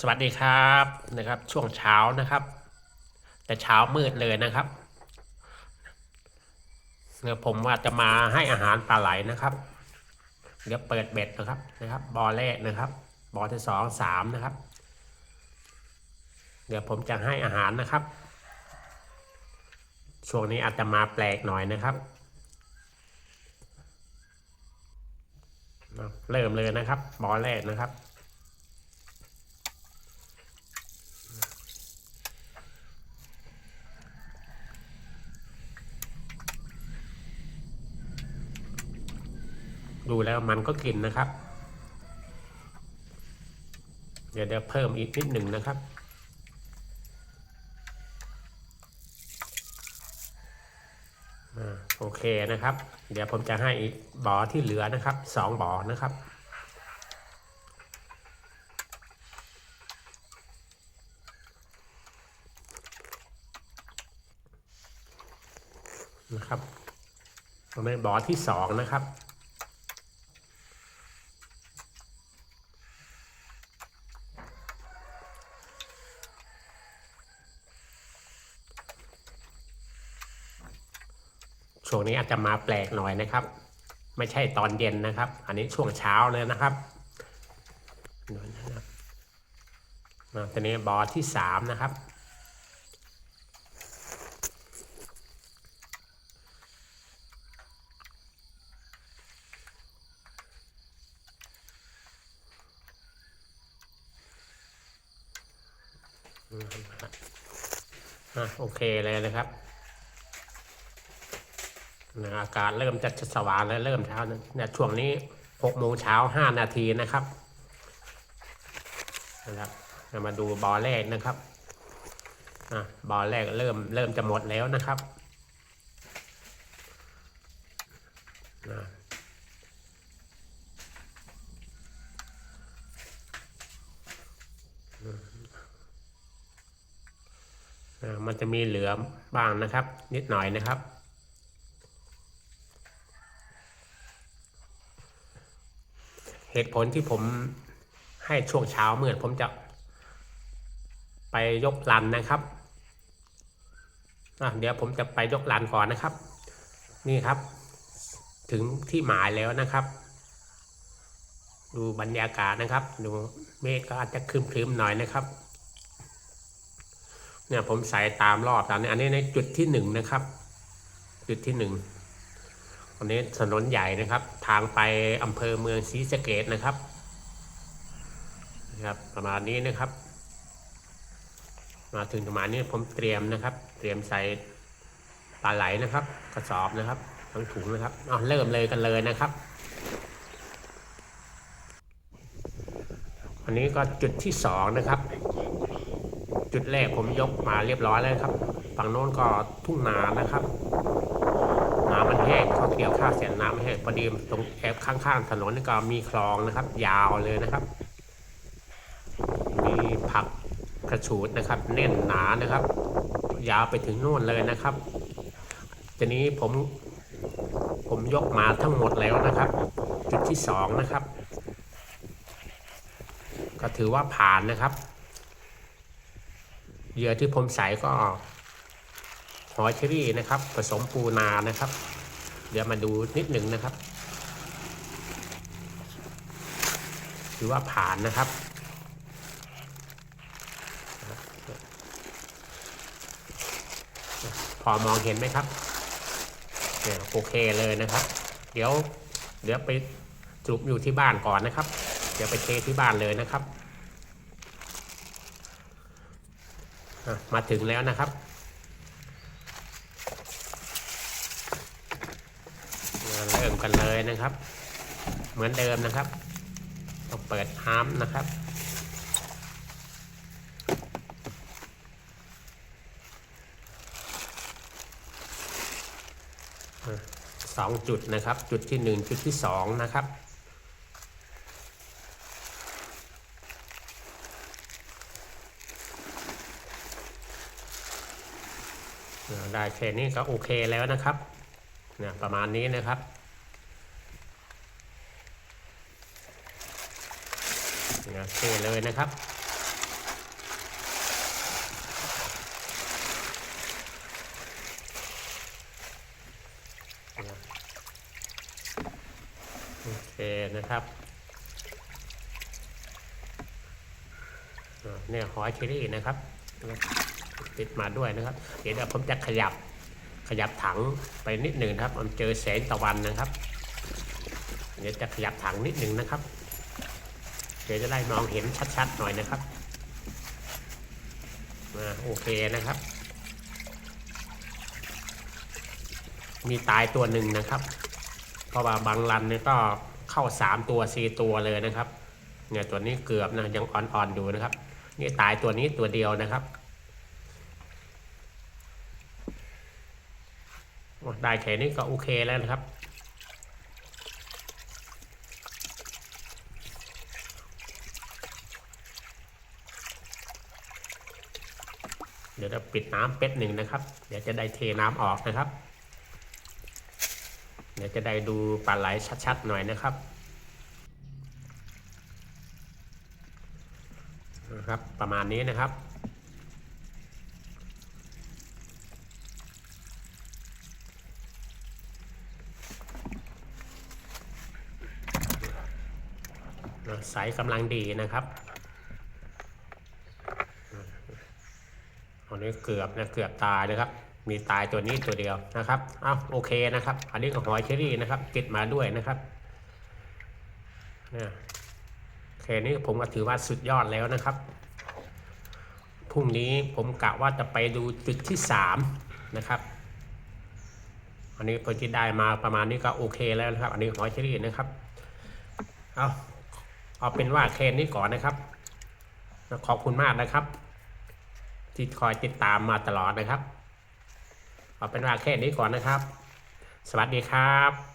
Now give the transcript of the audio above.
สวัสดีครับนะครับ ช่วงเช้านะครับ แต่เช้ามืดเลยนะครับเนี่ยวผมว่าจะมาให้อาหารปลาไหลนะครับ เดี๋ยวเปิดเบ็ดนะครับนะครับ บอแรกนะครับ บอที่สองสามนะครับ เดี๋ยวผมจะให้อาหารนะครับ ช่วงนี้อาจจะมาแปลกหน่อยนะครับ เริ่มเลยนะครับ บอแรกนะครับ ดูแล้วมันก็กินนะครับ เดี๋ยวเดี๋ยวเพิ่มอีกนิดหนึ่งนะครับ โอเคนะครับ เดี๋ยวผมจะให้อีกบ่อที่เหลือนะครับสองบ่อนะครับนะครับตรงนี้บ่อที่สองนะครับ ช่วงนี้อาจจะมาแปลกหน่อยนะครับ ไม่ใช่ตอนเย็นนะครับ อันนี้ช่วงเช้าเลยนะครับดูนะครับตอนนี้บอที่สามนะครับ โอเคเลยนะครับ นะอากาศเริ่มจะสว่างแล้วเริ่มเช้านะเนี่ยช่วงนี้หกโมงเช้าห้านาทีนะครับนะครับมาดูบอแรกนะครับอะบอแรกเริ่มเริ่มจะหมดแล้วนะครับอะอะมันจะมีเหลือบ้างนะครับ นิดหน่อยนะครับ เหตุผลที่ผมให้ช่วงเช้าเมื่อผมจะไปยกลันนะครับเดี๋ยวผมจะไปยกลันก่อนนะครับ นี่ครับ ถึงที่หมายแล้วนะครับ ดูบรรยากาศนะครับ ดูเมฆก็อาจจะครึมๆหน่อยนะครับเนี่ยผมใส่ตามรอบตามนี้อันนี้ในจุดที่หนึ่งนะครับ จุดที่หนึ่ง วันนี้ถนนใหญ่นะครับ ทางไปอำเภอเมืองศรีสะเกดนะครับนะครับ ประมาณนี้นะครับ มาถึงประมาณนี้ผมเตรียมนะครับ เตรียมใส่ปลาไหลนะครับ กระสอบนะครับทั้งถุงนะครับเอาเริ่มเลยกันเลยนะครับอันนี้ก็จุดที่สองนะครับ จุดแรกผมยกมาเรียบร้อยแล้วครับ ฝั่งโน้นก็ทุ่งนานะครับ เกี่ยวข้าวเสียน้ำมันแห้พอดีตรงแอบข้างๆถนนนี่ก็มีคลองนะครับ ยาวเลยนะครับ มีผักกระฉูดนะครับ แน่นหนานะครับ ยาวไปถึงโน่นเลยนะครับทีนี้ผมผมยกมาทั้งหมดแล้วนะครับ จุดที่สองนะครับ ก็ถือว่าผ่านนะครับเหยื่อที่ผมใส่ก็หอยเชอรี่นะครับ ผสมปูนานะครับ เดี๋ยวมาดูนิดหนึ่งนะครับ ถือว่าผ่านนะครับ พอมองเห็นไหมครับเนี่ยโอเคเลยนะครับ เดี๋ยวเดี๋ยวไปสรุปอยู่ที่บ้านก่อนนะครับ เดี๋ยวไปเทที่บ้านเลยนะครับ มาถึงแล้วนะครับ เริ่มกั นเลยนะครับ เหมือนเดิมนะครับต้องเปิดฮาร์มนะครับ สองจุดนะครับ จุดที่หนึ่งจุดที่สองนะครับได้แค่นี้ก็โอเคแล้วนะครับเนี่ยประมาณนี้นะครับ นะเทเลยนะครับ โอเคนะครับเนี่ยหอยเชอรี่นะครับติดมาด้วยนะครับ เดี๋ยวผมจะขยับขยับถังไปนิดหนึ่งครับ มันเจอแสงตะวันนะครับ เดี๋ยวจะขยับถังนิดหนึ่งนะครับ เดี๋ยวจะได้มองเห็นชัดๆหน่อยนะครับอ่าโอเคนะครับ มีตายตัวหนึ่งนะครับ เพราะว่าบางรันเนี่ยก็เข้าสามตัวสี่ตัวเลยนะครับ เนี่ยตัวนี้เกือบนะยังอ่อนๆดูนะครับ นี่ตายตัวนี้ตัวเดียวนะครับได้แค่นี้ก็โอเคแล้วนะครับ เดี๋ยว จะปิดน้ำเป็ดหนึ่งนะครับ เดี๋ยวจะได้เทน้ำออกนะครับ เดี๋ยวจะได้ดูปลาไหลชัดๆหน่อยนะครับนะครับ ประมาณนี้นะครับใสกำลังดีนะครับ อันนี้เกือบนะเกือบตายนะครับ มีตายตัวนี้ตัวเดียวนะครับอ้าวโอเคนะครับ อันนี้ก็หอยเชอรี่นะครับติดมาด้วยนะครับเนี่ยแค่นี้ผมก็ถือว่าสุดยอดแล้วนะครับพรุ่งนี้ผมกะว่าจะไปดูจุดที่สามนะครับอันนี้พอที่ได้มาประมาณนี้ก็โอเคแล้วนะครับ อันนี้หอยเชอรี่นะครับเอาเอาเป็นว่าแค่นี้ก่อนนะครับ ขอบคุณมากนะครับ ที่คอยติดตามมาตลอดนะครับเอาเป็นว่าแค่นี้ก่อนนะครับ สวัสดีครับ